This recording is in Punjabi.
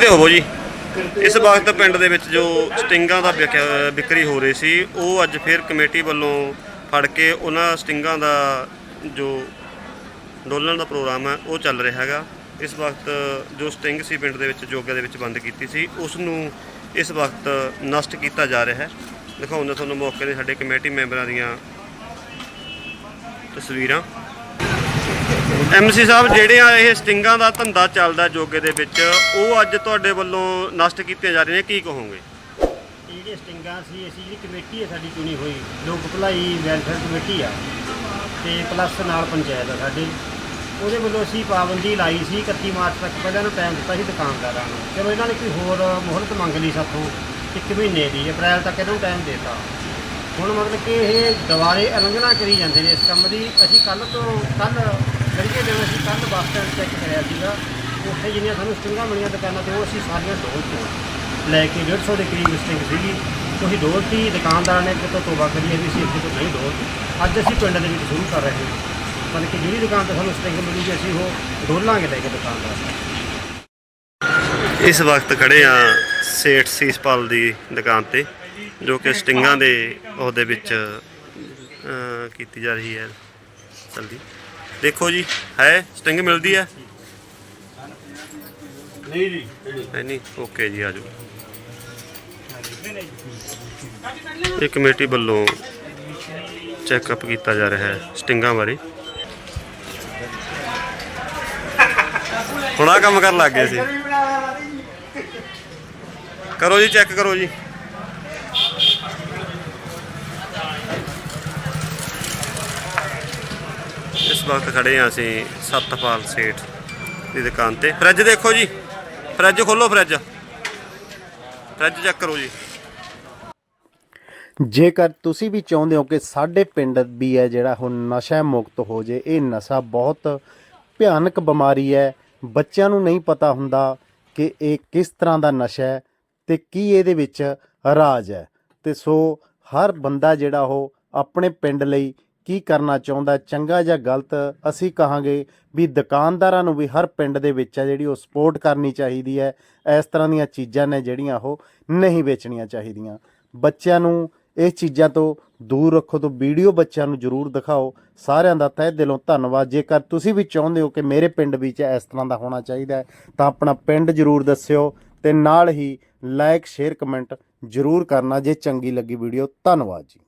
ਤੇ ਹੋਵੋ ਜੀ। ਇਸ ਵਕਤ ਪਿੰਡ ਦੇ ਵਿੱਚ ਜੋ ਸਟਿੰਗਾਂ ਦਾ ਵਿਕਿਆ- ਵਿਕਰੀ ਹੋ ਰਹੀ ਸੀ, ਉਹ ਅੱਜ ਫਿਰ ਕਮੇਟੀ ਵੱਲੋਂ ਫੜ ਕੇ ਉਹਨਾਂ ਸਟਿੰਗਾਂ ਦਾ ਜੋ ਡੋਲਣ ਦਾ ਪ੍ਰੋਗਰਾਮ ਹੈ, ਉਹ ਚੱਲ ਰਿਹਾ ਹੈਗਾ। ਇਸ ਵਕਤ ਜੋ ਸਟਿੰਗ ਸੀ ਪਿੰਡ ਦੇ ਵਿੱਚ ਜੋਗੇ ਦੇ ਵਿੱਚ ਬੰਦ ਕੀਤੀ ਸੀ ਉਸ ਨੂੰ ਇਸ ਵਕਤ ਨਸ਼ਟ ਕੀਤਾ ਜਾ ਰਿਹਾ ਹੈ। ਦਿਖਾਉਂਦਾ ਤੁਹਾਨੂੰ ਮੌਕੇ 'ਤੇ ਸਾਡੇ ਕਮੇਟੀ ਮੈਂਬਰਾਂ ਦੀਆਂ ਤਸਵੀਰਾਂ। ਐਮਸੀ ਸਾਹਿਬ, ਜਿਹੜੇ ਆ ਇਹ ਸਟਿੰਗਾਂ ਦਾ ਧੰਦਾ ਚੱਲਦਾ ਜੋਗੇ ਦੇ ਵਿੱਚ, ਉਹ ਅੱਜ ਤੁਹਾਡੇ ਵੱਲੋਂ ਨਸ਼ਟ ਕੀਤੇ ਜਾ ਰਹੀਆਂ ਨੇ ਕੀ ਕਹੋਗੇ? ਇਹ ਜਿਹੜੇ ਸਟਿੰਗਾਂ ਸੀ, ਅਸੀਂ ਜਿਹੜੀ ਕਮੇਟੀ ਹੈ ਸਾਡੀ ਚੁਣੀ ਹੋਈ, ਲੋਕ ਭਲਾਈ ਵੈਲਫੇਅਰ ਕਮੇਟੀ ਆ, ਤੇ ਪਲੱਸ ਨਾਲ ਪੰਚਾਇਤ ਆ ਸਾਡੇ। ਉਹਦੇ ਵੱਲੋਂ ਅਸੀਂ ਪਾਬੰਦੀ ਲਾਈ ਸੀ 31 ਮਾਰਚ ਤੱਕ, ਪਹਿਲਾਂ ਨੂੰ ਟਾਈਮ ਦਿੱਤਾ ਸੀ ਦੁਕਾਨਦਾਰਾਂ ਨੂੰ। ਚਲੋ, ਇਹਨਾਂ ਨੇ ਕੋਈ ਹੋਰ ਮੁਹਲਤ ਮੰਗ ਲਈ ਸਾਥੋਂ, ਇੱਕ ਮਹੀਨੇ ਦੀ, ਅਪ੍ਰੈਲ ਤੱਕ ਇਹਨਾਂ ਨੂੰ ਟਾਈਮ ਦਿੱਤਾ। ਹੁਣ ਮਤਲਬ ਕਿ ਇਹ ਦੁਬਾਰੇ ਉਲੰਘਣਾ ਕਰੀ ਜਾਂਦੇ ਨੇ ਇਸ ਕੰਮ ਦੀ। ਅਸੀਂ ਕੱਲ ਤੋਂ ਕੱਲ ਕਰੀਏ ਦਿਨ, ਅਸੀਂ ਕੱਲ ਬੱਸ ਸਟੈਂਡ ਚੈੱਕ ਕਰਿਆ ਸੀਗਾ। ਉੱਥੇ ਜਿੰਨੀਆਂ ਸਾਨੂੰ ਸਟਿੰਗਾਂ ਮਿਲੀਆਂ ਦੁਕਾਨਾਂ ਤੇ, ਉਹ ਅਸੀਂ ਸਾਰੀਆਂ ਡੋਲ ਤੋਂ ਲੈ ਕੇ 150 ਦੇ ਕਰੀਬ ਸਟਿੰਗ ਸੀਗੀ। ਉਹੀ ਡੋਲਤੀ ਦੁਕਾਨਦਾਰਾਂ ਨੇ ਕਿਤੋਂ ਤੋਬਾ ਕਰੀ ਵੀ ਅਸੀਂ ਇੱਥੇ ਤੋਂ ਨਹੀਂ ਡੋਲਤੀ ਅੱਜ ਅਸੀਂ ਪਿੰਡ ਦੇ ਵਿੱਚ ਸ਼ੁਰੂ ਕਰ ਰਹੇ ਹਾਂ। ਮਤਲਬ ਕਿ ਜਿਹੜੀ ਦੁਕਾਨ ਤੋਂ ਸਾਨੂੰ ਸਟਿੰਗ ਮਿਲੂਗੀ ਅਸੀਂ ਉਹ ਡੋਲਾਂਗੇ ਲੈ ਕੇ ਦੁਕਾਨਦਾਰ ਇਸ ਵਕਤ ਖੜੇ ਆ ਸੇਠ ਸੀਸਪਾਲ ਦੀ ਦੁਕਾਨ ਤੇ। ਜੋ ਕਿ ਸਟਿੰਗਾਂ ਦੇ ਉਹਦੇ ਵਿੱਚ ਕੀਤੀ ਜਾ ਰਹੀ ਹੈ ਜਲਦੀ ਦੇਖੋ ਜੀ ਹੈ ਸਟਿੰਗ ਮਿਲਦੀ ਹੈ? ਨਹੀਂ ਜੀ ਨਹੀਂ ਓਕੇ ਜੀ ਆਜੋ। ਇਹ ਕਮੇਟੀ ਵੱਲੋਂ ਚੈੱਕਅਪ ਕੀਤਾ ਜਾ ਰਿਹਾ ਹੈ ਸਟਿੰਗਾਂ ਬਾਰੇ। ਹੁਣ ਆਹ ਕੰਮ ਕਰਨ ਲੱਗ ਗਏ ਸੀ। ਕਰੋ ਜੀ ਚੈੱਕ ਕਰੋ ਜੀ। ਇਸ ਵਕਤ ਖੜੇ ਹਾਂ ਅਸੀਂ ਸਤਪਾਲ ਸੇਠ ਦੀ ਦੁਕਾਨ ਤੇ। ਫਰਿੱਜ ਦੇਖੋ ਜੀ। ਫਰਿੱਜ ਖੋਲੋ ਫਰਿੱਜ। ਫਰਿੱਜ ਚੈੱਕ ਕਰੋ ਜੀ। ਜੇਕਰ ਤੁਸੀਂ ਵੀ ਚਾਹੁੰਦੇ ਹੋ ਕਿ ਸਾਡੇ ਪਿੰਡ ਵੀ ਹੈ ਜਿਹੜਾ ਹੁਣ ਨਸ਼ਾ ਮੁਕਤ ਹੋ ਜੇ, ਇਹ ਨਸ਼ਾ ਬਹੁਤ ਭਿਆਨਕ ਬਿਮਾਰੀ ਹੈ। ਬੱਚਿਆਂ ਨੂੰ ਨਹੀਂ ਪਤਾ ਹੁੰਦਾ ਕਿ ਇਹ ਕਿਸ ਤਰ੍ਹਾਂ ਦਾ ਨਸ਼ਾ ਹੈ ਤੇ ਕੀ ਇਹਦੇ ਵਿੱਚ ਰਾਜ ਹੈ। ਤੇ ਸੋ ਹਰ ਬੰਦਾ ਜਿਹੜਾ ਉਹ ਆਪਣੇ ਪਿੰਡ ਲਈ ਕੀ ਕਰਨਾ ਚਾਹੁੰਦਾ, ਚੰਗਾ ਜਾਂ ਗਲਤ, ਅਸੀਂ ਕਹਾਂਗੇ ਵੀ ਦੁਕਾਨਦਾਰਾਂ ਨੂੰ ਵੀ ਹਰ ਪਿੰਡ ਦੇ ਵਿੱਚ ਹੈ ਜਿਹੜੀ ਉਹ ਸਪੋਰਟ ਕਰਨੀ ਚਾਹੀਦੀ ਹੈ, ਇਸ ਤਰ੍ਹਾਂ ਦੀਆਂ ਚੀਜ਼ਾਂ ਨੇ ਜਿਹੜੀਆਂ ਉਹ ਨਹੀਂ ਵੇਚਣੀਆਂ ਚਾਹੀਦੀਆਂ। ਬੱਚਿਆਂ ਨੂੰ ਇਹ ਚੀਜ਼ਾਂ ਤੋਂ ਦੂਰ ਰੱਖੋ ਤੋਂ ਵੀਡੀਓ ਬੱਚਿਆਂ ਨੂੰ ਜ਼ਰੂਰ ਦਿਖਾਓ। ਸਾਰਿਆਂ ਦਾ ਤਹਿ ਦਿਲੋਂ ਧੰਨਵਾਦ। ਜੇਕਰ ਤੁਸੀਂ ਵੀ ਚਾਹੁੰਦੇ ਹੋ ਕਿ ਮੇਰੇ ਪਿੰਡ ਵਿੱਚ ਇਸ ਤਰ੍ਹਾਂ ਦਾ ਹੋਣਾ ਚਾਹੀਦਾ ਹੈ, ਤਾਂ ਆਪਣਾ ਪਿੰਡ ਜ਼ਰੂਰ ਦੱਸਿਓ ਤੇ ਨਾਲ ਹੀ ਲਾਈਕ ਸ਼ੇਅਰ ਕਮੈਂਟ ਜ਼ਰੂਰ ਕਰਨਾ ਜੇ ਚੰਗੀ ਲੱਗੀ ਵੀਡੀਓ। ਧੰਨਵਾਦ ਜੀ।